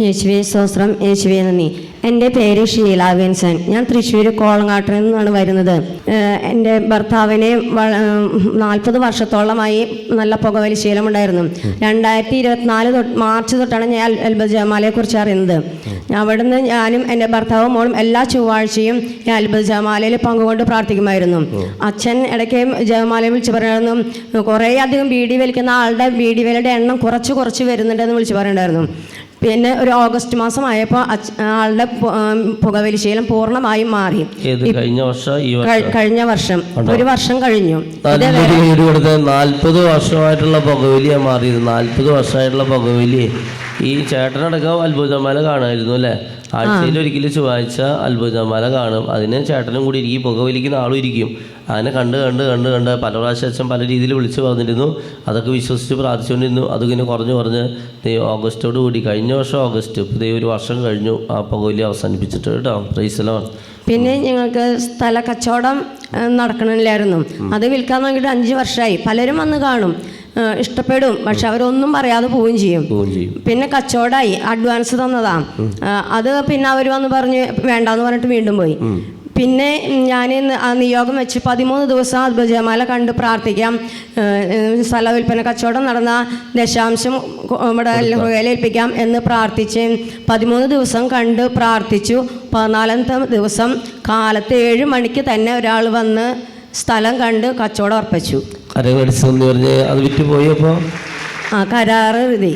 യേശുവെ സ്വസ്ത്രം യേശുവേ നന്ദി. എന്റെ പേര് ഷീല വിൻസൻ ഞാൻ തൃശ്ശൂർ കോളങ്ങാട്ടിൽ നിന്നാണ് വരുന്നത്. എന്റെ ഭർത്താവിനെ നാൽപ്പത് വർഷത്തോളമായി നല്ല പുകവലി ശീലമുണ്ടായിരുന്നു രണ്ടായിരത്തി ഇരുപത്തിനാല് തൊട്ട് മാർച്ച് തൊട്ടാണ് ഞാൻ അൽ- അൽബ ജമാലയെ കുറിച്ച് അറിയുന്നത്. അവിടുന്ന് ഞാനും എന്റെ ഭർത്താവും മോളും എല്ലാ ചൊവ്വാഴ്ചയും ഞാൻ അൽബ ജമാലയിൽ പങ്കുകൊണ്ട് പ്രാർത്ഥിക്കുമായിരുന്നു. അച്ഛൻ ഇടയ്ക്ക് ജമാലയെ വിളിച്ച് പറയുന്നു കുറേ അധികം ബീഡി വലിക്കുന്ന ആളുടെ ബീഡി വിലയുടെ എണ്ണം കുറച്ച് കുറച്ച് വരുന്നുണ്ടെന്ന് വിളിച്ച് പറയുന്നുണ്ടായിരുന്നു പിന്നെ ഒരു ഓഗസ്റ്റ് മാസം ആയപ്പോൾ ആളുടെ പുകവലി ശീലം പൂർണമായും മാറി. കഴിഞ്ഞ വർഷം? കഴിഞ്ഞ വർഷം. ഒരു വർഷം കഴിഞ്ഞു. നാല്പത് നാൽപ്പത് വർഷമായിട്ടുള്ള പുകവലിയാണ് മാറിയത്. നാൽപ്പത് വർഷമായിട്ടുള്ള പുകവലി. ഈ ചേട്ടനടക്കം അത്ഭുതമാല കാണായിരുന്നു അല്ലേ? ആഴ്ചയിൽ ഒരിക്കലും ചൊവ്വാഴ്ച അത്ഭുതമാല കാണും. അതിന് ചേട്ടനും കൂടി ഇരിക്കും. പുകവലിക്കുന്ന ആളും ഇരിക്കും. അതിനെ കണ്ട് കണ്ട് കണ്ട് കണ്ട് പല പ്രാവശ്യം അച്ഛൻ പല രീതിയിൽ വിളിച്ച് പറഞ്ഞിരുന്നു. അതൊക്കെ വിശ്വസിച്ച് പ്രാർത്ഥിച്ചുകൊണ്ടിരുന്നു. അതിങ്ങനെ കുറഞ്ഞു കുറഞ്ഞ് ഓഗസ്റ്റോട് കൂടി. കഴിഞ്ഞ വർഷം ഓഗസ്റ്റ്. ഇപ്പോൾ ദേ ഒരു വർഷം കഴിഞ്ഞു ആ പുകവലി അവസാനിപ്പിച്ചിട്ട് കേട്ടോ. പ്രൈസലോ പിന്നെ ഞങ്ങൾക്ക് സ്ഥല കച്ചവടം നടക്കണില്ലായിരുന്നു. അത് വിൽക്കാൻ നോക്കിയിട്ട് അഞ്ച് വർഷമായി പലരും വന്ന് കാണും. ഇഷ്ടപ്പെടും. പക്ഷെ അവരൊന്നും പറയാതെ പോവുകയും ചെയ്യും. പിന്നെ കച്ചവടമായി അഡ്വാൻസ് തന്നതാ. അത് പിന്നെ അവർ വന്ന് പറഞ്ഞ് വേണ്ടാന്ന് പറഞ്ഞിട്ട് വീണ്ടും പോയി. പിന്നെ ഞാൻ ആ നിയോഗം വെച്ച് പതിമൂന്ന് ദിവസം അത്ഭുജമാല കണ്ട് പ്രാർത്ഥിക്കാം. സ്ഥല വിൽപ്പന കച്ചവടം നടന്ന ദശാംശം ഇവിടെ ഏൽപ്പിക്കാം എന്ന് പ്രാർത്ഥിച്ച് പതിമൂന്ന് ദിവസം കണ്ട് പ്രാർത്ഥിച്ചു. പതിനാലാമത്തെ ദിവസം കാലത്ത് ഏഴ് മണിക്ക് തന്നെ ഒരാൾ വന്ന് സ്ഥലം കണ്ട് കച്ചവടം ഉറപ്പിച്ചു കര മേടിച്ചെന്ന് പറഞ്ഞ് അത് വിറ്റ് പോയി ആ കരാറ് എഴുതി.